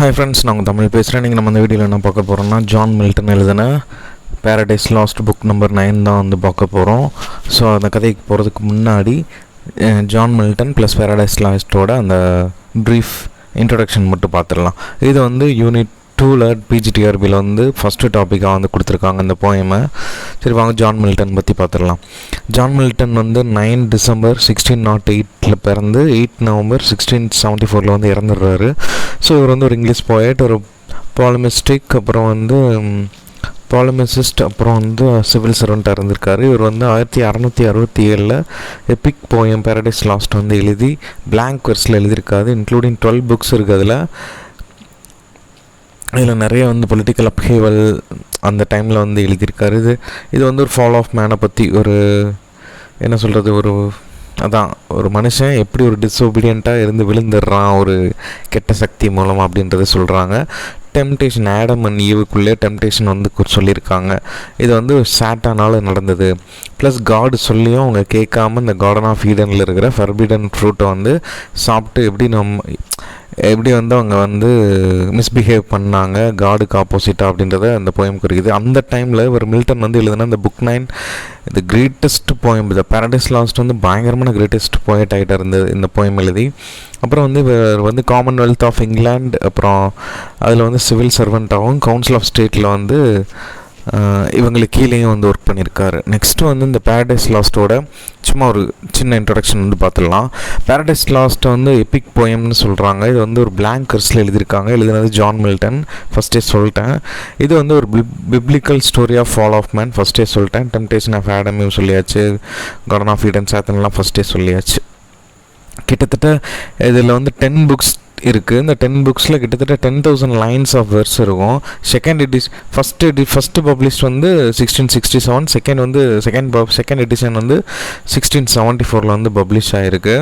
Hi friends நாங்கள் தமிழ் பேசுகிறேன் நீங்கள் நம்ம இந்த வீடியோவில் என்ன பார்க்க போகிறோம்னா ஜான் மில்டன் எழுதின Paradise Lost book number nine தான் வந்து பார்க்க போகிறோம் ஸோ அந்த கதைக்கு போகிறதுக்கு முன்னாடி ஜான் மில்டன் ப்ளஸ் பேரடைஸ் லாஸ்ட்டோட அந்த ப்ரீஃப் இன்ட்ரொடக்ஷன் மட்டும் பார்த்துடலாம். இது வந்து யூனிட் டூவில் பிஜிடிஆர்பியில் வந்து ஃபஸ்ட்டு டாப்பிக்காக வந்து கொடுத்துருக்காங்க இந்த போயமை சரி வாங்க ஜான் மில்டன் பற்றி பார்த்துடலாம் ஜான் மில்டன் வந்து நைன் டிசம்பர் சிக்ஸ்டீன் நாட் எயிட்டில் பிறந்து எயிட் நவம்பர் சிக்ஸ்டீன் செவன்ட்டி ஃபோரில் வந்து இறந்துடுறாரு. ஸோ இவர் வந்து ஒரு இங்கிலீஷ் போயட் ஒரு பாலமிஸ்டிக் அப்புறம் வந்து பாலமிசிஸ்ட் அப்புறம் வந்து சிவில் சர்வெண்ட்டாக இருந்திருக்காரு. இவர் வந்து ஆயிரத்தி அறநூற்றி அறுபத்தி ஏழில் எபிக் போயம் பேரடைஸ் லாஸ்ட் வந்து எழுதி பிளாங்க் வெர்ஸில் எழுதியிருக்காரு. இன்க்ளூடிங் டுவெல் புக்ஸ் இருக்குது அதில். இதில் நிறைய வந்து பொலிட்டிக்கல் அப்ஹேவல் அந்த டைமில் வந்து எழுதியிருக்காரு. இது இது வந்து ஒரு ஃபாலோ ஆஃப் மேனை பற்றி ஒரு என்ன சொல்கிறது ஒரு அதான் ஒரு மனுஷன் எப்படி ஒரு டிஸ்ஒபீடியண்ட்டாக இருந்து விழுந்துடுறான் ஒரு கெட்ட சக்தி மூலமாக அப்படின்றத சொல்கிறாங்க டெம்டேஷன் ஆடம் அண்ட் ஈவுக்குள்ளே டெம்டேஷன் வந்து சொல்லியிருக்காங்க. இது வந்து சாட்டானால் நடந்தது. ப்ளஸ் காடு சொல்லியும் அவங்க கேட்காம இந்த கார்டன் ஆஃப் ஈடனில் இருக்கிற ஃபர்பிடன் ஃப்ரூட்டை வந்து சாப்பிட்டு எப்படி நம்ம எப்படி வந்து அவங்க வந்து மிஸ்பிஹேவ் பண்ணாங்க? காடுக்கு ஆப்போசிட்டாக அப்படின்றத அந்த போயம் குறிக்குது. அந்த டைமில் இவர் மில்டன் வந்து எழுதுன இந்த புக் நைன் இந்த கிரேட்டஸ்ட் போயம் இந்த பேரடைஸ் லாஸ்ட் வந்து பயங்கரமான கிரேட்டஸ்ட் போயட் ஆகிட்டா இருந்தது இந்த போயம் எழுதி. அப்புறம் வந்து இவர் வந்து காமன்வெல்த் ஆஃப் இங்கிலாந்து அப்புறம் அதில் வந்து சிவில் சர்வெண்ட்டாகவும் கவுன்சில் ஆஃப் ஸ்டேட்டில் வந்து இவங்களுக்கு கீழேயும் வந்து ஒர்க் பண்ணியிருக்காரு நெக்ஸ்ட்டு வந்து இந்த பேரடைஸ் லாஸ்ட்டோட சும்மா ஒரு சின்ன இன்ட்ரடக்ஷன் வந்து பார்த்துடலாம் பேரடைஸ் லாஸ்ட் வந்து எபிக் போயம்னு சொல்கிறாங்க இது வந்து ஒரு பிளாங்க் கர்ஸில் எழுதியிருக்காங்க எழுதினது ஜான் மில்டன் ஃபஸ்ட்டே சொல்லிட்டேன். இது வந்து ஒரு biblical story of fall of man ஃபஸ்ட்டே சொல்லிட்டேன். டெம்டேஷன் ஆஃப் ஆடமையும் சொல்லியாச்சு. கார்டன் ஆஃப் ஈடன் சாத்தன்லாம் ஃபஸ்ட்டே சொல்லியாச்சு. கிட்டத்தட்ட இதில் வந்து டென் புக்ஸ் இருக்குது இந்த டென் புக்ஸில் கிட்டத்தட்ட ten thousand lines of verse இருக்கும். செகண்ட் எடிஷ் ஃபஸ்ட் எடி ஃபஸ்ட்டு பப்ளிஷ் வந்து சிக்ஸ்டீன் சிக்ஸ்டி செவன் செகண்ட் வந்து செகண்ட் பப் செகண்ட் எடிஷன் வந்து சிக்ஸ்டீன் செவன்ட்டி ஃபோரில் வந்து பப்ளிஷ் ஆகிருக்கு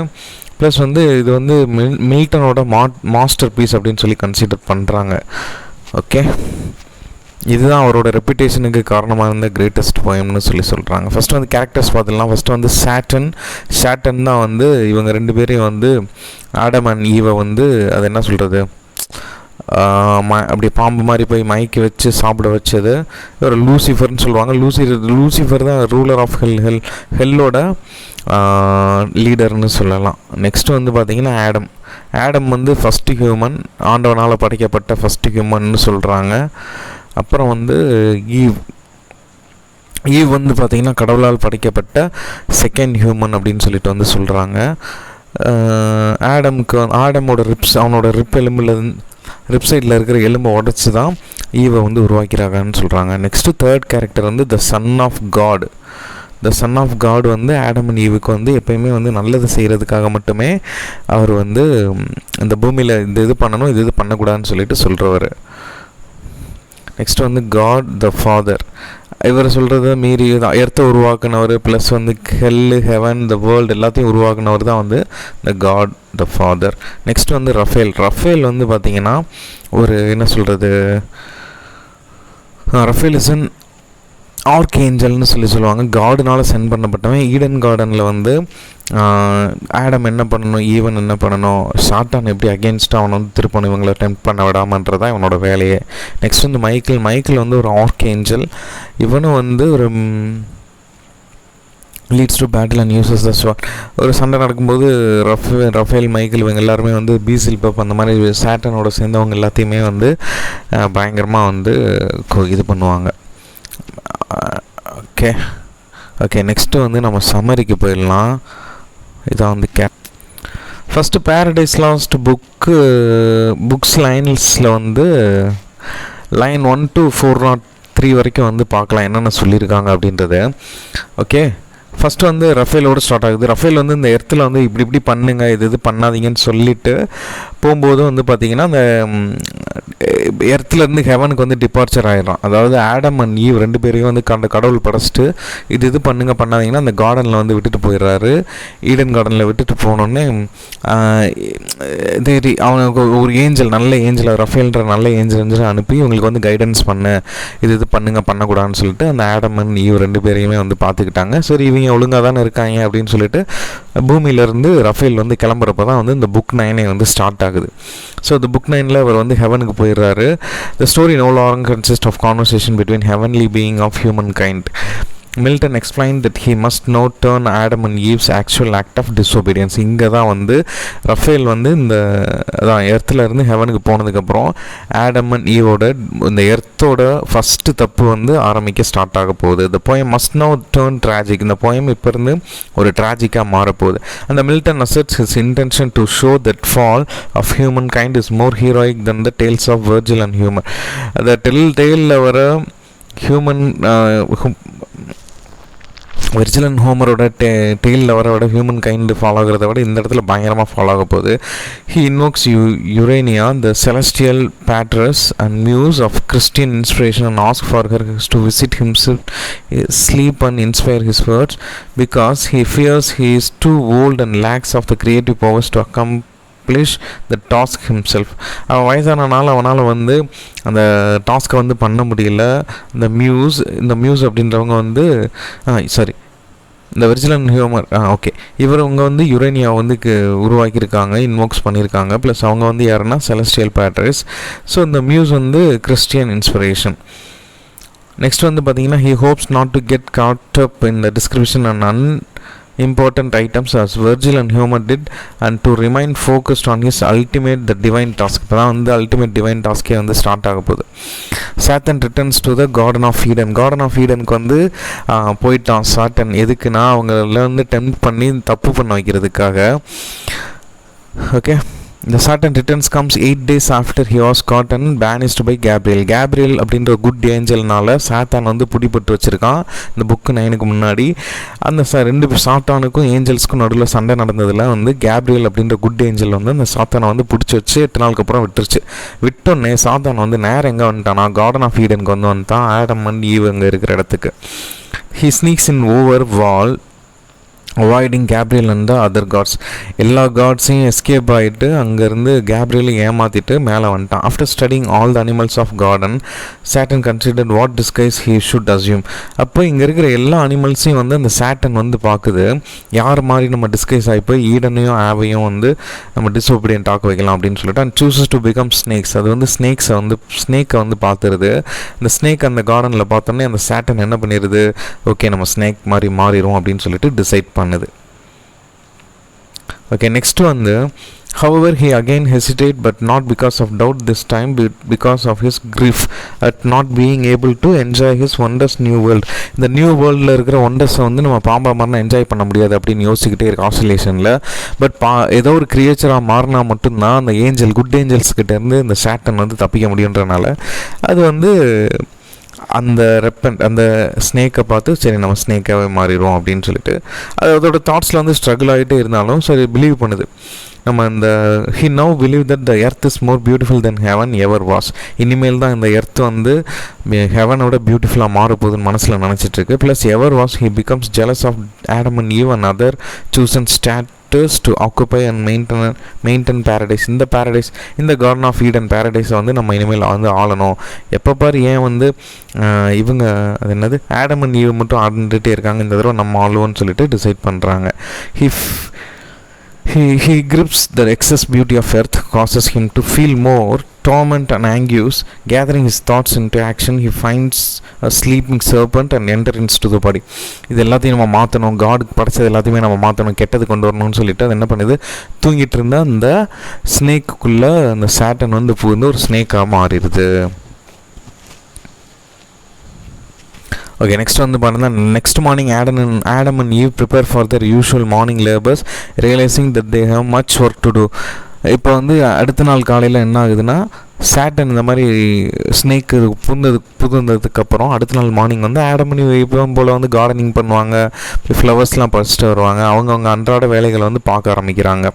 ப்ளஸ் வந்து இது வந்து மில் மில்டனோட மா மாஸ்டர் பீஸ் அப்படின்னு சொல்லி கன்சிடர் பண்ணுறாங்க ஓகே இதுதான் அவரோட ரெப்புடேஷனுக்கு காரணமாக இருந்த கிரேட்டஸ்ட் போயம்னு சொல்லி சொல்கிறாங்க ஃபஸ்ட்டு வந்து கேரக்டர்ஸ் பார்த்துடலாம். ஃபஸ்ட்டு வந்து சாட்டன் சாட்டன் தான் வந்து இவங்க ரெண்டு பேரையும் வந்து ஆடம் அண்ட் ஈவை வந்து அது என்ன சொல்கிறது அப்படி பாம்பு மாதிரி போய் மயக்கி வச்சு சாப்பிட வச்சது. இவர் லூசிஃபர்னு சொல்லுவாங்க. லூசி லூசிஃபர் தான் ரூலர் ஆஃப் ஹெல் ஹெல் ஹெல்லோட லீடர்னு சொல்லலாம். நெக்ஸ்ட் வந்து பார்த்திங்கன்னா ஆடம் ஆடம் வந்து ஃபஸ்ட்டு ஹியூமன் ஆண்டவனால் படைக்கப்பட்ட ஃபஸ்ட்டு ஹியூமன்னு சொல்கிறாங்க அப்புறம் வந்து ஈவ். ஈவ் வந்து பார்த்திங்கன்னா கடவுளால் படைக்கப்பட்ட செகண்ட் ஹியூமன் அப்படின்னு சொல்லிட்டு வந்து சொல்கிறாங்க ஆடம்க்கு ஆடமோட ரிப்ஸ் அவனோட ரிப் எலும்பில் ரிப் சைடில் இருக்கிற எலும்பை உடச்சி தான் ஈவை வந்து உருவாக்கிறாங்கன்னு சொல்கிறாங்க நெக்ஸ்ட்டு தேர்ட் கேரக்டர் வந்து the son of God the son of God வந்து ஆடம் அண்ட் ஈவுக்கு வந்து எப்பயுமே வந்து நல்லது செய்கிறதுக்காக மட்டுமே அவர் வந்து இந்த பூமியில் இந்த இது பண்ணணும் இது இது பண்ணக்கூடாதுன்னு சொல்லிட்டு சொல்கிறவர் நெக்ஸ்ட் வந்து காட் த ஃபாதர் இவர் சொல்கிறத மீறி எர்த்தை உருவாக்குனவர் ப்ளஸ் வந்து ஹெல்லு ஹெவன் த வேர்ல்டு எல்லாத்தையும் உருவாக்குனவர் தான் வந்து the God the father next வந்து ரஃபேல் ரஃபேல் வந்து பார்த்திங்கன்னா ஒரு என்ன சொல்கிறது ரஃபேல் இஸ் அன் ஆர்க் ஏஞ்சல்னு சொல்லி சொல்லுவாங்க. காடுனால் சென்ட் பண்ணப்பட்டவன் ஈடன் கார்டனில் வந்து ஆடம் என்ன பண்ணணும் ஈவன் என்ன பண்ணணும் ஷார்ட்டான் எப்படி அகேன்ஸ்டாக அவனை வந்து திருப்பணும் இவங்களை டெம்ப் பண்ண விடாமன்றதான் இவனோட வேலையே. நெக்ஸ்ட் வந்து மைக்கேல். மைக்கேல் வந்து ஒரு ஆர்க் ஏஞ்சல் இவனும் வந்து ஒரு leads to battle and uses the sword ஒரு சண்டை நடக்கும்போது ரஃபே ரஃபேல் மைக்கேல் இவங்க எல்லாருமே வந்து பீசில் பப் அந்த மாதிரி சேட்டனோட சேர்ந்தவங்க எல்லாத்தையுமே வந்து பயங்கரமாக வந்து இது பண்ணுவாங்க. ஓகே ஓகே நெக்ஸ்ட்டு வந்து நம்ம சம்மரிக்கு போயிடலாம். இதான் வந்து K first Paradise Lost book books லைன்ஸில் வந்து line one to four naught three வரைக்கும் வந்து பார்க்கலாம் என்னென்ன சொல்லியிருக்காங்க அப்படின்றது. ஓகே ஃபஸ்ட்டு வந்து ரஃபேலோடு ஸ்டார்ட் ஆகுது. ரஃபேல் வந்து இந்த இடத்துல வந்து இப்படி இப்படி பண்ணுங்க இது இது பண்ணாதீங்கன்னு சொல்லிட்டு போகும்போது வந்து பார்த்திங்கன்னா அந்த எர்த்துலேருந்து ஹெவனுக்கு வந்து டிபார்ச்சர் ஆகிடும் அதாவது ஆடம் அண்ட் ஈவ் ரெண்டு பேரையும் வந்து கண்ட கடவுள் படைச்சிட்டு இது இது பண்ணுங்க பண்ணாதீங்கன்னா அந்த கார்டனில் வந்து விட்டுட்டு போயிடுறாரு. ஈடன் கார்டனில் விட்டுட்டு போனோடனே தேரி அவனுக்கு ஒரு ஏஞ்சல் நல்ல ஏஞ்சல் ரஃபேல்ன்ற நல்ல ஏஞ்சல் அனுப்பி இவங்களுக்கு வந்து கைடன்ஸ் பண்ண. இது இது பண்ணுங்க பண்ணக்கூடாதுன்னு சொல்லிட்டு அந்த ஆடம் அண்ட் ஈவ் ரெண்டு பேரையுமே வந்து பார்த்துக்கிட்டாங்க சரி இவங்க பையன் ஒழுங்காக தானே இருக்காங்க அப்படின்னு சொல்லிட்டு பூமியிலேருந்து ரஃபேல் வந்து கிளம்புறப்ப தான் வந்து இந்த புக் நைனே வந்து ஸ்டார்ட் ஆகுது. ஸோ இந்த புக் நைனில் அவர் வந்து ஹெவனுக்கு போயிடுறாரு. The story no long consist of conversation between heavenly being of human kind Milton explain that he must no turn Adam and Eve's actual act of disobedience இங்கே தான் வந்து ரஃபேல் வந்து இந்த அதான் எர்த்துலேருந்து ஹெவனுக்கு போனதுக்கப்புறம் ஆடம் அண்ட் ஈவோட இந்த எர்த்தோட ஃபஸ்ட்டு தப்பு வந்து ஆரம்பிக்க ஸ்டார்ட் ஆக போகுது. இந்த poem must no turn tragic இந்த போயம் இப்போ இருந்து ஒரு ட்ராஜிக்காக மாறப்போகுது. அந்த Milton asserts his intention to show that fall of human kind is more heroic than the tales of Virgil and human அந்த டெல் டெயிலில் வர ஹியூமன் வெர்ஜில் ஹோமரோட டே டெயிலில் வர விட ஹியூமன் கைண்டு ஃபாலோ ஆகிறத விட இந்த இடத்துல பயங்கரமாக ஃபாலோ ஆக போகுது. He invokes you Urania the celestial patroness and muse of Christian inspiration and ask for her to visit himself sleep and inspire his words because he fears he is too old and lacks of the creative powers to accom accomplish the task himself அவன் வயசானனால அவனால் வந்து அந்த டாஸ்க்கை வந்து பண்ண முடியல. இந்த muse இந்த மியூஸ் அப்படின்றவங்க வந்து சாரி இந்த வெர்ஜிலன் ஹியூமர் ஆ ஓகே இவர் அவங்க வந்து யுரேனியா வந்து உருவாக்கியிருக்காங்க இன்வோக்ஸ் பண்ணியிருக்காங்க. ப்ளஸ் அவங்க வந்து யாருன்னா செலஸ்டியல் பேட்ரிஸ் ஸோ இந்த மியூஸ் வந்து கிறிஸ்டியன் இன்ஸ்பிரேஷன் நெக்ஸ்ட் வந்து பார்த்தீங்கன்னா he hopes not to get caught up in the description and an important items as Virgil and Homer did and to remain focused on his ultimate the divine task. இப்போ தான் வந்து ultimate divine டாஸ்கே வந்து start ஆக போகுது. Satan returns to the garden of Eden garden of ஈடனுக்கு வந்து போயிட்டான் satin. எதுக்குன்னா அவங்கள வந்து டெம்ப் பண்ணி தப்பு பண்ண வைக்கிறதுக்காக. ஓகே இந்த Satan returns comes eight days after he was caught banished by Gabriel Gabriel அப்படின்ற குட் ஏஞ்சல்னால சாத்தான் வந்து பிடிபட்டு வச்சுருக்கான். இந்த புக்கு நைனுக்கு முன்னாடி. அந்த ச ரெண்டு சாத்தானுக்கும் ஏஞ்சல்ஸுக்கும் நடுவில் சண்டை நடந்ததில் வந்து கேப்ரியல் அப்படின்ற குட் ஏஞ்சல் வந்து அந்த சாத்தானை வந்து பிடிச்சி வச்சு எட்டு நாளுக்கு அப்புறம் விட்டுருச்சு. விட்டோன்னே சாத்தான் வந்து நேரம் எங்கே வந்துட்டானா? கார்டன் ஆஃப் ஈடனுக்கு வந்து வந்துட்டான். ஆடம் அண்ட் ஈவ் அங்கே இருக்கிற இடத்துக்கு. He sneaks in over wall avoiding Gabriel and the other guards எல்லா காட்ஸையும் எஸ்கேப் ஆகிட்டு அங்கேருந்து கேப்ரியலையும் ஏமாற்றிட்டு மேலே வந்துட்டான். After studying all the animals of garden Satan considered what disguise he should assume அப்போ இங்கே இருக்கிற எல்லா அனிமல்ஸையும் வந்து அந்த சேட்டன் வந்து பார்க்குது. யார் மாதிரி நம்ம டிஸ்கைஸ் ஆகி போய் ஈடனையும் ஆவையும் வந்து நம்ம டிஸ்ஒபீடியன்ட் ஆக்க வைக்கலாம் அப்படின்னு சொல்லிட்டு and chooses to become snakes அது வந்து ஸ்னேக்ஸை வந்து ஸ்னேக்கை வந்து பார்த்துருது. இந்த ஸ்னேக் அந்த கார்டனில் பார்த்தோன்னே அந்த சேட்டன் என்ன பண்ணிடுது ஓகே நம்ம ஸ்னேக் மாதிரி மாறிடும் அப்படின்னு சொல்லிட்டு டிசைட் வாங்குது. ஓகே நெக்ஸ்ட் வந்து however he again hesitate but not because of doubt this time because of his grief at not being able to enjoy his wonders new world இந்த நியூ வேர்ல்டில் இருக்கிற ஒண்டர்ஸை வந்து நம்ம பாம்பா மாதிரினா என்ஜாய் பண்ண முடியாது அப்படின்னு யோசிக்கிட்டே இருக்கு ஆஸ்திரேலேஷனில் பட் பா ஏதோ ஒரு கிரியேச்சராக மாறினா மட்டும்தான் அந்த ஏஞ்சல் குட் ஏஞ்சல்ஸ் கிட்டேருந்து இந்த சேட்டன் வந்து தப்பிக்க முடியுன்றனால அது வந்து அந்த ரெப்பன் அந்த ஸ்னேக்கை பார்த்து சரி நம்ம ஸ்னேக்காகவே மாறிடுவோம் அப்படின்னு சொல்லிட்டு அது அதோட தாட்ஸில் வந்து ஸ்ட்ரகிள் ஆகிட்டே இருந்தாலும் சரி பிலீவ் பண்ணுது. நம்ம இந்த he now believe that the earth is more beautiful then heaven ever was இனிமேல் தான் இந்த எர்த் வந்து ஹெவனோட பியூட்டிஃபுல்லாக மாறப்போகுதுன்னு மனசில் நினச்சிட்டு இருக்கு. Plus ever was he becomes jealous of Adam and Eve and other choose and start to occupy and maintain maintain paradise இந்த பேரடைஸ் இந்த கார்டன் ஆஃப் ஈடன் பேரடைஸை வந்து நம்ம இனிமேல் வந்து ஆளணும். எப்போ பாரு ஏன் வந்து இவங்க அது என்னது? ஆடம் அண்ட் ஈவ் மட்டும் ஆடிட்டே இருக்காங்க. இந்த தடவை நம்ம ஆளுவோன்னு சொல்லிட்டு டிசைட் பண்ணுறாங்க ஹிஃப் He, he grips the excess beauty of earth, causes him to feel more torment and anguish. Gathering his thoughts into action, he finds a sleeping serpent and enters to the body. இது எல்லாத்தையும் நம்ம மாற்றணும் காடுக்கு படைச்சது எல்லாத்தையுமே நம்ம மாற்றணும் கெட்டது கொண்டு வரணும்னு சொல்லிட்டு அது என்ன பண்ணுது தூங்கிட்டு இருந்தால் அந்த ஸ்னேக்குள்ளே அந்த சேட்டன் வந்து புகுந்து ஒரு ஸ்னேக்காக மாறிடுது ஓகே நெக்ஸ்ட் வந்து பார்த்தீங்கன்னா next morning Adam and Adam and Eve prepare for their usual morning labours realising that they how much work to do இப்போ வந்து அடுத்த நாள் காலையில் என்ன ஆகுதுன்னா சேட்டன் இந்த மாதிரி ஸ்னேக்கு புந்தது புதுந்ததுக்கப்புறம் அடுத்த நாள் மார்னிங் வந்து ஆடம் பண்ணி எப்பவும் போல் வந்து கார்டனிங் பண்ணுவாங்க. ஃப்ளவர்ஸ்லாம் பறிச்சுட்டு வருவாங்க. அவங்கவுங்க அன்றாட வேலைகளை வந்து பார்க்க ஆரம்பிக்கிறாங்க.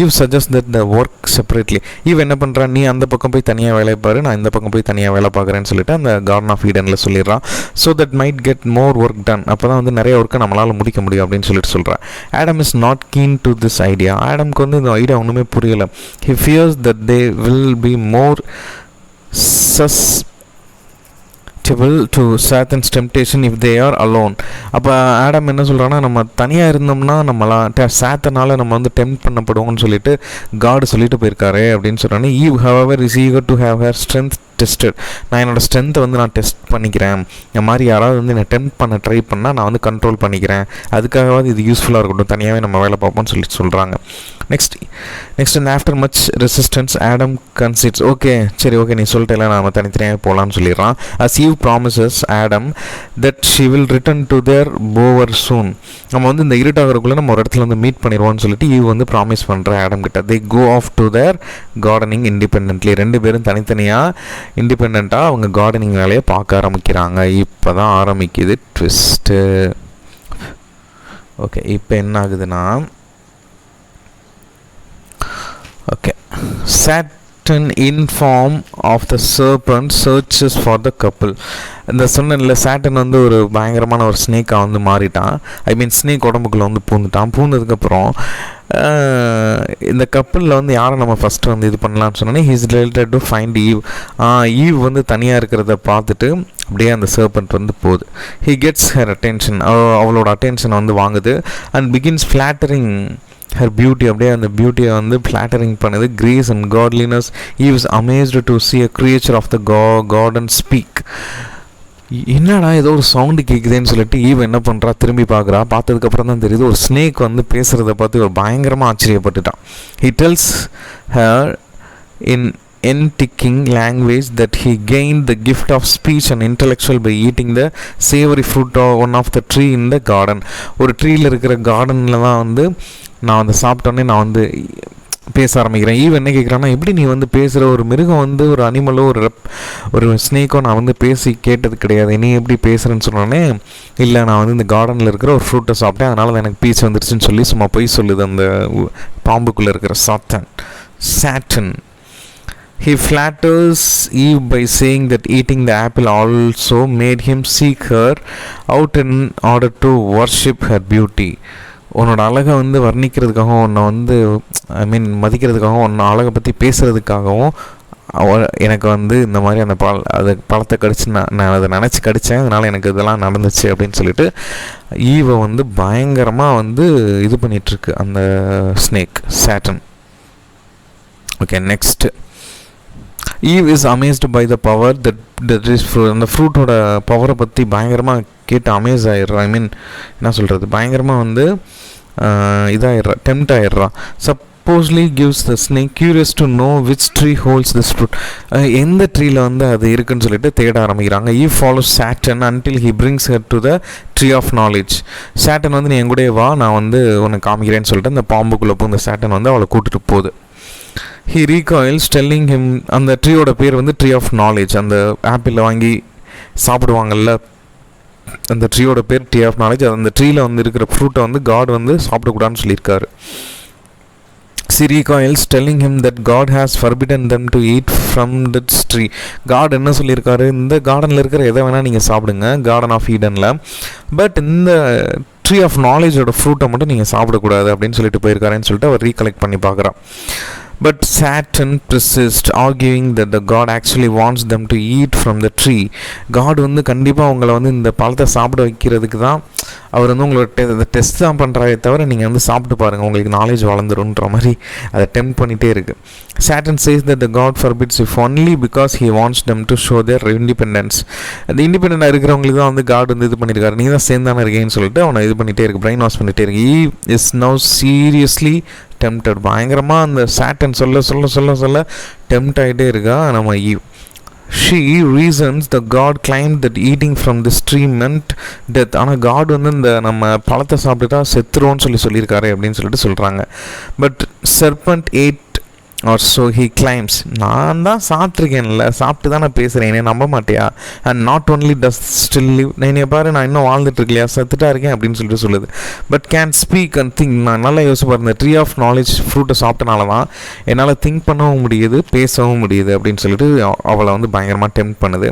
Eve suggest that the work separately Eve என்ன பண்ணுறா நீ அந்த பக்கம் போய் தனியாக வேலை பாரு நான் இந்த பக்கம் போய் தனியாக வேலை பார்க்குறேன்னு சொல்லிட்டு அந்த கார்டன் ஆஃப் ஈடனில் சொல்லிடுறான் so that might get more work done அப்போ தான் வந்து நிறைய ஒர்க்கை நம்மளால் முடிக்க முடியும் அப்படின்னு சொல்லிட்டு சொல்கிறேன் Adam is not keen to this idea ஆடம்க்கு வந்து இந்த ஐடியா ஒன்றுமே புரியலை. He fears that they will be more susceptible to Satan's temptation if they are alone அப்போ ஆடம் என்ன சொல்கிறான்னா நம்ம தனியாக இருந்தோம்னா நம்மளாம் சாத்தனால் நம்ம வந்து டெம்ப் பண்ணப்படுவோம்னு சொல்லிட்டு காடு சொல்லிட்டு போயிருக்காரு அப்படின்னு சொல்கிறாங்க Eve however is eager to have her strength tested நான் என்னோடய ஸ்ட்ரென்த்தை வந்து நான் டெஸ்ட் பண்ணிக்கிறேன். இந்த மாதிரி யாராவது வந்து என்னை டெம்ப் பண்ண ட்ரை பண்ணால் நான் வந்து கண்ட்ரோல் பண்ணிக்கிறேன். அதுக்காகவாது இது யூஸ்ஃபுல்லாக இருக்கட்டும். தனியாகவே நம்ம வேலை பார்ப்போம்னு சொல்லி சொல்கிறாங்க next next and after much resistance Adam consents okay சரி ஓகே நீ சொல்லிட்டேல நம்ம தனித்தனியாக போகலான்னு சொல்லிடுறான். As promises Adam that she will return to their bower soon நம்ம வந்து இந்த இருட்டாகிறதுக்குள்ளே நம்ம ஒரு இடத்துல வந்து மீட் பண்ணிடுவோம்னு சொல்லிட்டு ஈவ் வந்து ப்ராமிஸ் பண்ணுற ஆடம் கிட்ட. They go off to their gardening independently ரெண்டு பேரும் தனித்தனியாக இண்டிபெண்ட்டாக அவங்க கார்டனிங் வேலையை பார்க்க ஆரம்பிக்கிறாங்க. இப்போ தான் ஆரம்பிக்குது ட்விஸ்ட்டு ஓகே இப்போ என்ன ஆகுதுன்னா okay Satan in form of the serpent searches for the couple இந்த சொன்னல சாட்டன் வந்து ஒரு பயங்கரமான ஒரு ஸ்னேக்காக வந்து மாறிட்டான். ஐ மீன் ஸ்னேக் உடம்புக்குள்ளே வந்து பூந்துட்டான். பூந்ததுக்கப்புறம் இந்த கப்பலில் வந்து யாரை நம்ம ஃபஸ்ட்டு வந்து இது பண்ணலாம்னு சொன்னோன்னே he's related to find Eve Eve வந்து தனியாக இருக்கிறத பார்த்துட்டு அப்படியே அந்த சர்பண்ட் வந்து போகுது. ஹி கெட்ஸ் ஹர் அட்டென்ஷன் அவளோட அட்டென்ஷனை வந்து வாங்குது. And begins flattering her beauty அப்படியே அந்த பியூட்டியை வந்து ஃப்ளாட்டரிங் பண்ணுது. Grace and godliness Eve was amazed to see a creature of the கா கார்டன் ஸ்பீக் என்னடா ஏதோ ஒரு சவுண்டு கேட்குதுன்னு சொல்லிட்டு ஈவ் என்ன பண்ணுறா திரும்பி பார்க்குறா. பார்த்ததுக்கப்புறம் தான் தெரியுது ஒரு ஸ்னேக் வந்து பேசுகிறத பார்த்து ஒரு பயங்கரமாக ஆச்சரியப்பட்டுட்டான். He tells her enticing language that he gain the gift of speech and intellectual by eating the savoury fruit one of the tree in the garden ஒரு ட்ரீயில் இருக்கிற கார்டனில் தான் வந்து நான் வந்து சாப்பிட்டோன்னே நான் வந்து பேச ஆரம்பிக்கிறேன். ஈவ் என்ன கேட்குறான்னா எப்படி நீ வந்து பேசுகிற ஒரு மிருகம் வந்து ஒரு அனிமலோ ஒரு ரெப் ஒரு ஸ்னேக்கோ நான் வந்து பேசி கேட்டது கிடையாது. நீ எப்படி பேசுகிறேன்னு சொன்னோன்னே இல்லை நான் வந்து இந்த கார்டனில் இருக்கிற ஒரு ஃப்ரூட்டை சாப்பிட்டேன். அதனால் எனக்கு பீச் வந்துருச்சுன்னு சொல்லி சும்மா பொய் சொல்லுது அந்த பாம்புக்குள்ளே இருக்கிற சாத்தன். Satan He flatters Eve by saying that eating the apple also made him seek her out in order to worship her beauty. உன்னோட அழகை வந்து வர்ணிக்கிறதுக்காகவும் உன்னை வந்து ஐ மீன் மதிக்கிறதுக்காகவும் உன்னை அழகை பற்றி பேசுகிறதுக்காகவும் எனக்கு வந்து இந்த மாதிரி அந்த பழ அது பழத்தை கடிச்சு நான் நான் அதை நினச்சி கடித்தேன் அதனால் எனக்கு இதெல்லாம் நடந்துச்சு அப்படின்னு சொல்லிட்டு ஈவை வந்து பயங்கரமாக வந்து இது பண்ணிகிட்ருக்கு அந்த snake Satan okay next Eve is amazed by the power that that is அந்த ஃப்ரூட்டோட பவரை பற்றி பயங்கரமாக கேட்டு அமேஸ் ஆயிடுறா. ஐ மீன் என்ன சொல்கிறது பயங்கரமாக வந்து இதாகிடுறா tempt ஆயிடுறா. Supposedly gives the snake curious to know which tree holds this fruit எந்த ட்ரீயில் வந்து அது இருக்குன்னு சொல்லிட்டு தேட ஆரம்பிக்கிறாங்க. Eve follow Satan until he brings her to the tree of knowledge Satan வந்து நீ என் கூடயே வா. நான் வந்து உனக்கு காமிக்கிறேன்னு சொல்லிட்டு அந்த பாம்புக்குள்ளே போய் இந்த சேட்டன் வந்து அவளை கூட்டிட்டு போகுது. ஹி ரீகாயில்ஸ் டெல்லிங் ஹிம் அந்த ட்ரீயோட பேர் வந்து ட்ரீ ஆஃப் நாலேஜ் அந்த ஆப்பிளில் வாங்கி சாப்பிடுவாங்கல்ல. அந்த ட்ரீயோட பேர் ட்ரீ ஆஃப் நாலேஜ் அந்த ட்ரீயில் வந்து இருக்கிற ஃப்ரூட்டை வந்து காட் வந்து சாப்பிடக்கூடாதுன்னு சொல்லியிருக்காரு. She recalls telling him that God has forbidden them to eat from that tree God என்ன சொல்லியிருக்காரு? இந்த கார்டனில் இருக்கிற எதை வேணால் நீங்கள் சாப்பிடுங்க. கார்டன் ஆஃப் ஈடனில் பட் இந்த ட்ரீ ஆஃப் நாலேஜோட ஃப்ரூட்டை மட்டும் நீங்கள் சாப்பிடக்கூடாது அப்படின்னு சொல்லிட்டு போயிருக்காருன்னு சொல்லிட்டு அவர் ரீகலெக்ட் பண்ணி பார்க்குறான் But Satan persists, arguing that the God actually wants them to eat from the tree. God வந்து கண்டிப்பாக உங்களை வந்து இந்த பழத்தை சாப்பிட வைக்கிறதுக்கு தான் அவர் வந்து உங்களோட டெ டெஸ்ட் தான் பண்ணுறாரே தவிர நீங்கள் வந்து சாப்பிட்டு பாருங்கள் உங்களுக்கு நாலேஜ் வளர்ந்துருன்ற மாதிரி அதை டெம்ப் பண்ணிகிட்டே இருக்குது Satan says that the God forbids if only because he wants them to show their independence அந்த இண்டிபெண்டாக இருக்கிறவங்களுக்கு தான் வந்து காட் வந்து இது பண்ணியிருக்காரு நீ தான் சேர்ந்தானே இருக்கேன்னு சொல்லிட்டு அவனை இது பண்ணிகிட்டே இருக்கு பிரைன் வாஷ் பண்ணிகிட்டே இருக்கு. Eve is now seriously tempted பயங்கரமாக அந்த சாட்டன் சொல்ல சொல்ல சொல்ல சொல்ல டெம்ட் ஆகிட்டே இருக்கா? நம்ம Eve she reasons the God claim that eating from the tree death ஆனால் காட் வந்து இந்த நம்ம பழத்தை சாப்பிட்டுட்டா செத்துருவோன்னு சொல்லி சொல்லியிருக்காரு அப்படின்னு சொல்லிட்டு சொல்கிறாங்க but serpent ate are so he claims நான் தான் சாப்பிட்ருக்கேன்ல சாப்பிட்டு தான் நான் பேசுகிறேன் என்னை நம்ப மாட்டியா? And not only does still live என்னைய பாரு நான் இன்னும் வாழ்ந்துட்டு இருக்கலையா? செத்துட்டா இருக்கேன் அப்படின்னு சொல்லிட்டு சொல்லுது. But can speak and think நான் நல்லா யோசிப்பார் இந்த ட்ரீ ஆஃப் நாலேஜ் ஃப்ரூட்டை சாப்பிட்டனால தான் என்னால் திங்க் பண்ணவும் முடியுது பேசவும் முடியுது அப்படின்னு சொல்லிட்டு அவளை வந்து பயங்கரமாக டெம்ப் பண்ணுது.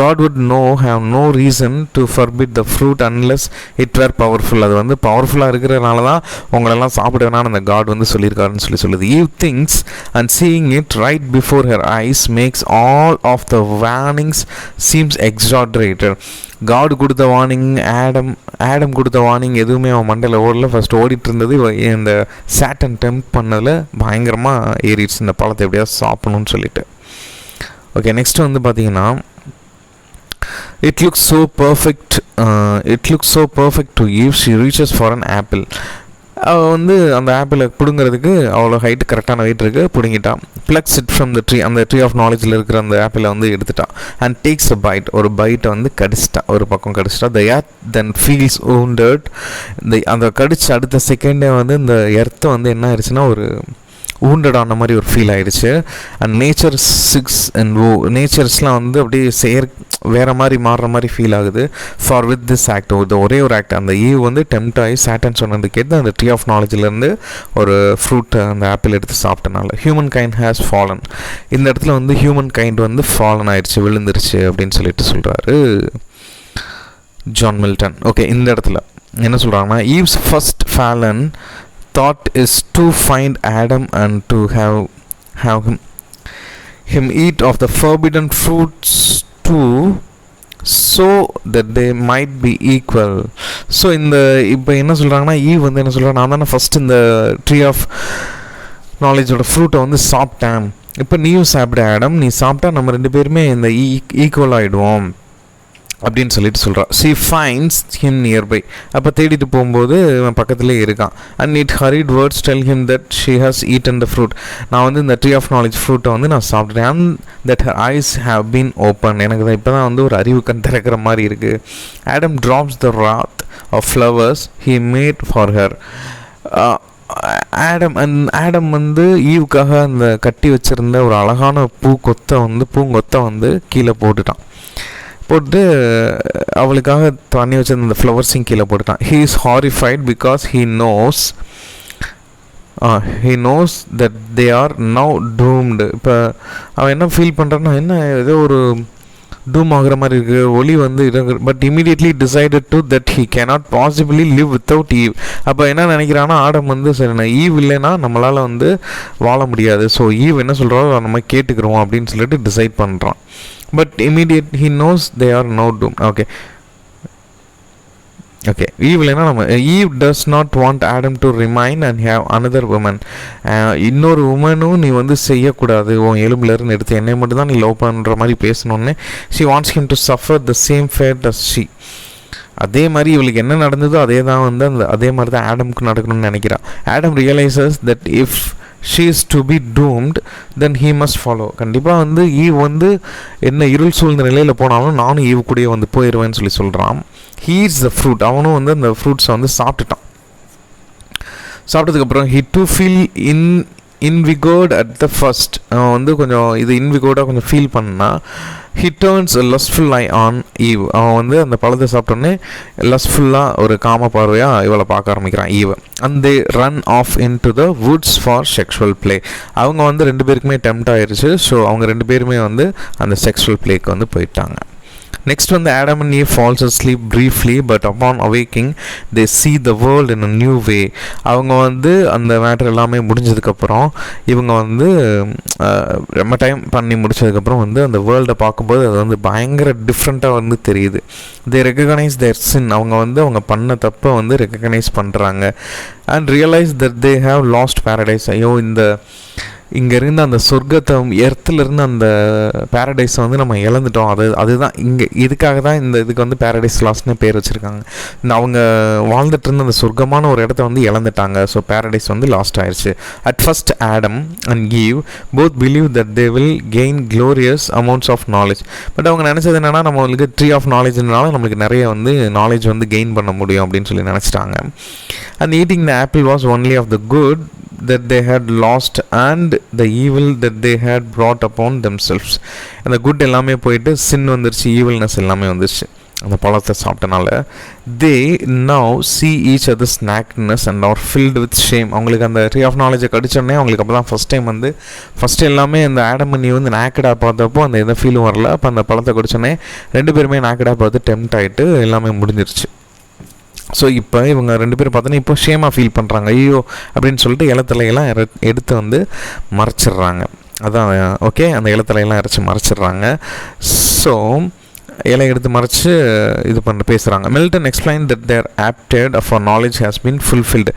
God would no have no reason to forbid the fruit unless it were powerful அது வந்து பவர்ஃபுல்லாக இருக்கிறதுனால தான் உங்களெல்லாம் சாப்பிட வேணான்னு அந்த காட் வந்து சொல்லியிருக்காருன்னு சொல்லி சொல்லுது. You thinks and seeing it right before her eyes makes all of the warnings seems exaggerated. God கொடுத்த வார்னிங் ஆடம் ஆடம் கொடுத்த வார்னிங் எதுவுமே அவன் மண்டையில் ஓடல. ஃபஸ்ட் ஓடிட்டு இருந்தது இந்த சேட்டன் டெம்ப் பண்ணதில் பயங்கரமாக ஏறிடுச்சு இந்த பழத்தை எப்படியாவது சாப்பிடணும்னு சொல்லிட்டு. ஓகே நெக்ஸ்ட் வந்து பார்த்தீங்கன்னா it looks so perfect it looks so perfect to Eve she reaches for an apple அவள் வந்து அந்த ஆப்பிள் பிடுங்கிறதுக்கு அவ்வளோ ஹைட்டு கரெக்டான வெயிட் இருக்குது பிடுங்கிட்டான் plucks it from the tree அந்த ட்ரீ ஆஃப் நாலேஜில் இருக்கிற அந்த ஆப்பிளை வந்து எடுத்துட்டான் அண்ட் டேக்ஸ் அ பைட் ஒரு பைட்டை வந்து கடிச்சிட்டான் ஒரு பக்கம் கடிச்சிட்டா. த ஏர் தென் ஃபீல்ஸ் ஓண்டட் இந்த அந்த கடிச்ச அடுத்த செகண்டே வந்து இந்த எர்த்து வந்து என்ன ஆயிடுச்சுன்னா ஒரு wounded ஆன மாதிரி ஒரு ஃபீல் ஆயிடுச்சு. அண்ட் நேச்சர் சிக்ஸ் அண்ட் ஓ நேச்சர்ஸ்லாம் வந்து அப்படியே செயற் வேறு மாதிரி மாறுற மாதிரி ஃபீல் ஆகுது. ஃபார் வித் திஸ் ஆக்ட் இது ஒரே ஒரு ஆக்ட் அந்த ஈவ் வந்து டெம்ட் ஆகி சாட்டன் சொன்னது கேட்டு அந்த ட்ரீ ஆஃப் நாலேஜ்லேருந்து ஒரு ஃப்ரூட் அந்த ஆப்பிள் எடுத்து சாப்பிட்டனால ஹியூமன் கைண்ட் ஹேஸ் ஃபாலன் இந்த இடத்துல வந்து ஹியூமன் கைண்ட் வந்து ஃபாலன் ஆயிடுச்சு விழுந்துருச்சு அப்படின்னு சொல்லிட்டு சொல்கிறாரு ஜான் மில்டன் ஓகே இந்த இடத்துல என்ன சொல்கிறாங்கன்னா Eve's first fallen thought is to find Adam and to have have him him eat of the forbidden fruits too so that they might be equal so இந்த இப்போ என்ன சொல்கிறாங்கன்னா ஈ வந்து என்ன சொல்கிறாங்க நான் தானே ஃபஸ்ட் இந்த ட்ரீ ஆஃப் நாலேஜோட ஃப்ரூட்டை வந்து சாப்பிட்டேன். இப்போ நீயும் சாப்பிட ஆடம் நீ சாப்பிட்டா நம்ம ரெண்டு பேருமே இந்த e-, ஈ ஈக்குவல் ஆகிடுவோம் அப்படின்னு சொல்லிட்டு சொல்கிறான் சி ஃபைன்ஸ் ஹிம் நியர்பை அப்போ தேடிட்டு போகும்போது இவன் பக்கத்துலேயே இருக்கான். And it hurried words tell him that she has eat and the fruit நான் வந்து இந்த ட்ரீ ஆஃப் நாலேஜ் ஃப்ரூட்டை வந்து நான் சாப்பிட்றேன் and that her eyes have been open எனக்கு தான் இப்போ தான் வந்து ஒரு அறிவு கண் திறக்கிற மாதிரி இருக்குது Adam drops the wreath of flowers he made for her Adam and Adam வந்து ஈவுக்காக அந்த கட்டி வச்சிருந்த ஒரு அழகான பூ கொத்தை வந்து பூங்கொத்தை வந்து கீழே போட்டுட்டான். போட்டு அவளுக்காக தண்ணி வச்சிருந்த அந்த ஃப்ளவர்ஸையும் கீழே போட்டுட்டான். He is horrified because he knows he knows that they are now doomed இப்போ அவன் என்ன ஃபீல் பண்ணுறான்னா என்ன ஏதோ ஒரு டூம் ஆகுற மாதிரி இருக்குது ஒளி வந்து but immediately decided to that he cannot possibly live without Eve அப்போ என்ன நினைக்கிறான்னா ஆடம் வந்து சரி நான் ஈவ் இல்லைன்னா நம்மளால் வந்து வாழ முடியாது. ஸோ ஈவ் என்ன சொல்கிறோம் நம்ம கேட்டுக்கிறோம் அப்படின்னு சொல்லிட்டு டிசைட் பண்ணுறான் but immediate he knows they are no doom okay okay Eve இல்லைன்னா நம்ம Eve does not want Adam to remain and have another woman இன்னொரு உமனும் நீ வந்து செய்யக்கூடாது. உன் எலும்புலேருந்து எடுத்து என்னை மட்டும் தான் நீ லவ் பண்ணுற மாதிரி பேசணுன்னு she wants him to suffer the same fate as she அதே மாதிரி இவளுக்கு என்ன நடந்ததோ அதே தான் வந்து அந்த அதே மாதிரி தான் ஆடம்க்கு நடக்கணும்னு நினைக்கிறான் Adam realises that if she is to be doomed then he must follow கண்டிப்பாக வந்து ஈவ் வந்து என்ன இருள் சூழ்ந்த நிலையில் போனாலும் நானும் ஈவ் கூடயே வந்து போயிடுவேன்னு சொல்லி சொல்கிறான் ஹீ இஸ் த ஃப்ரூட் அவனும் வந்து அந்த ஃப்ரூட்ஸை வந்து சாப்பிட்டுட்டான். சாப்பிட்டதுக்கப்புறம் he to feel in invigorated at the first அவன் வந்து கொஞ்சம் இது இன்விகோர்டாக கொஞ்சம் ஃபீல் பண்ணால் he turns lustful eye on Eve அவன் வந்து அந்த பழத்தை சாப்பிட்டோன்னே லஸ்ஃபுல்லாக ஒரு காம பார்வையாக இவளை பார்க்க ஆரம்பிக்கிறான் Eve and run off into the woods for sexual play அவங்க வந்து ரெண்டு பேருக்குமே டெம்ட் ஆயிடுச்சு ஸோ அவங்க ரெண்டு பேருமே வந்து அந்த செக்ஷுவல் ப்ளேக்கு வந்து போயிட்டாங்க. நெக்ஸ்ட் வந்து Adam and Eve falls sleep briefly but upon awakening they see the world in a new way அவங்க வந்து அந்த மேட்ரு எல்லாமே முடிஞ்சதுக்கப்புறம் இவங்க வந்து ரொம்ப டைம் பண்ணி முடிச்சதுக்கப்புறம் வந்து அந்த வேர்ல்டை பார்க்கும்போது அது வந்து பயங்கர டிஃப்ரெண்ட்டாக வந்து தெரியுது. தே ரெக்கக்னைஸ் தேர் சின் அவங்க வந்து அவங்க பண்ண தப்பை வந்து ரெக்கக்னைஸ் பண்ணுறாங்க and realise that they have lost paradise ஐயோ இந்த இங்கேருந்து அந்த சொர்க்கத்தை எர்த்தில் அந்த பேரடைஸை வந்து நம்ம இழந்துட்டோம். அது அதுதான் இங்கே இதுக்காக தான் இந்த இதுக்கு வந்து பேரடைஸ் லாஸ்ட்னு பேர் வச்சுருக்காங்க. இந்த அவங்க வாழ்ந்துட்டு இருந்த அந்த சொர்க்கமான ஒரு இடத்த வந்து இழந்துட்டாங்க. ஸோ பேரடைஸ் வந்து லாஸ்ட் ஆயிடுச்சு at first Adam and Eve both believe that they will gain glorious amounts of knowledge but அவங்க நினச்சது என்னென்னா நம்மளுக்கு ட்ரீ ஆஃப் நாலேஜ்னால நம்மளுக்கு நிறைய வந்து நாலேஜ் வந்து கெயின் பண்ண முடியும் அப்படின்னு சொல்லி நினச்சிட்டாங்க. And eating the apple was only of the good that they had lost and the evil that they had brought upon themselves. அந்த குட் எல்லாமே போயிட்டு சின் வந்துருச்சு ஈவில்னஸ் எல்லாமே வந்துருச்சு. அந்த பழத்தை சாப்பிட்டனால தே நவ் சி ஈச் அது nakedness and are filled with shame அவங்களுக்கு அந்த ட்ரீ ஆஃப் நாலேஜை கடிச்சோடனே அவங்களுக்கு அப்போ தான் ஃபஸ்ட் டைம் வந்து ஃபஸ்ட்டு எல்லாமே அந்த ஆடம் பண்ணி வந்து நேக்கடாக பார்த்தப்போ அந்த எந்த ஃபீலும் வரல. அப்போ அந்த பழத்தை கடிச்சோடனே ரெண்டு பேருமே நேக்கடாக பார்த்து டெம்ட் ஆகிட்டு எல்லாமே முடிஞ்சிருச்சு. ஸோ இப்போ இவங்க ரெண்டு பேரும் பார்த்தோன்னா இப்போ ஷேமாக ஃபீல் பண்ணுறாங்க ஐயோ அப்படின்னு சொல்லிட்டு இலத்தலையெல்லாம் எடுத்து வந்து மறைச்சிடுறாங்க. அதான் ஓகே அந்த இலத்தலையெல்லாம் இறச்சி மறைச்சிடுறாங்க. ஸோ இலை எடுத்து மறைச்சு இது பண்ண பேசுகிறாங்க Milton explain that their opted for knowledge has been fulfilled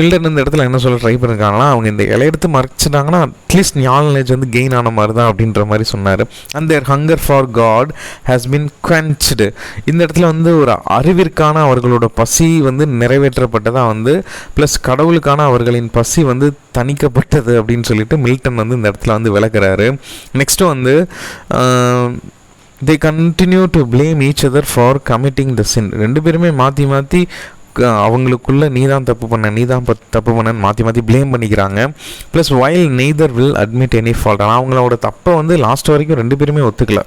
இல்டன் இந்த இடத்துல என்ன சொல்ல ட்ரை பண்ணிருக்காங்கன்னா அவங்க இந்த இலை எடுத்து மறைச்சிட்டாங்கன்னா அட்லீஸ்ட் நாலேஜ் வந்து கெயின் ஆன மாதிரி தான் அப்படின்ற மாதிரி சொன்னார். And there hunger for God has been quenched இந்த இடத்துல வந்து ஒரு அறிவிற்கான அவர்களோட பசி வந்து நிறைவேற்றப்பட்டதாக வந்து ப்ளஸ் கடவுளுக்கான அவர்களின் பசி வந்து தணிக்கப்பட்டது அப்படின்னு சொல்லிட்டு மில்டன் வந்து இந்த இடத்துல வந்து விளக்குறாரு. நெக்ஸ்ட்டு வந்து they continue to blame each other for committing the sin ரெண்டு பேருமே மாற்றி மாற்றி அவங்களுக்குள்ள நீ தான் தப்பு பண்ண நீ தான் தப்பு பண்ணன்னு மாற்றி மாற்றி ப்ளேம் பண்ணிக்கிறாங்க. Plus while neither will admit any fault ஆனால் அவங்களோட தப்பை வந்து லாஸ்ட் வரைக்கும் ரெண்டு பேருமே ஒத்துக்கல.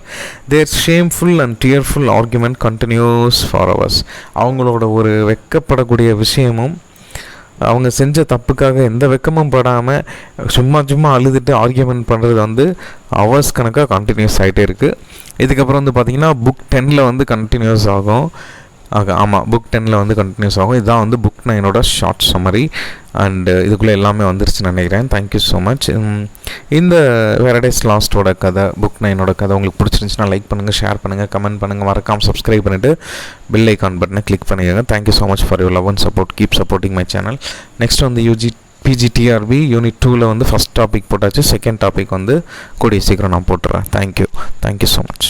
Their shameful and tearful argument continues for hours அவங்களோட ஒரு வெக்கப்படக்கூடிய விஷயமும் அவங்க செஞ்ச தப்புக்காக எந்த வெக்கமும் படாமல் சும்மா சும்மா அழுதுட்டு ஆர்கியூமெண்ட் பண்ணுறது வந்து ஹவர்ஸ் கணக்காக கண்டினியூஸ் ஆகிட்டே இருக்குது இதுக்கப்புறம் வந்து பார்த்திங்கன்னா புக் டெனில் வந்து கண்டினியூஸ் ஆகும். ஆக ஆமாம் புக் டெனில் வந்து கண்டினியூஸ் ஆகும். இதுதான் வந்து புக் நைனோட ஷார்ட் சம்மரி அண்டு இதுக்குள்ளே எல்லாமே வந்துருச்சுன்னு நினைக்கிறேன். தேங்க்யூ ஸோ மச் இந்த வேரடேஸ் லாஸ்ட்டோட கதை புக் நைனோட கதை உங்களுக்கு பிடிச்சிருந்துச்சுன்னா லைக் பண்ணுங்கள் ஷேர் பண்ணுங்கள் கமெண்ட் பண்ணுங்கள் மறக்காமல் சப்ஸ்கிரைப் பண்ணிவிட்டு பில் ஐக்கான் பட்டனை கிளிக் பண்ணிடுங்க. Thank you so much for your love and support keep supporting my channel next வந்து யூஜி பிஜிடிஆர்பி யூனிட் டூவில் வந்து ஃபஸ்ட் டாபிக் போட்டாச்சு. செகண்ட் டாபிக் வந்து கூடிய சீக்கிரம் நான் போட்டுறேன். Thank you thank you so much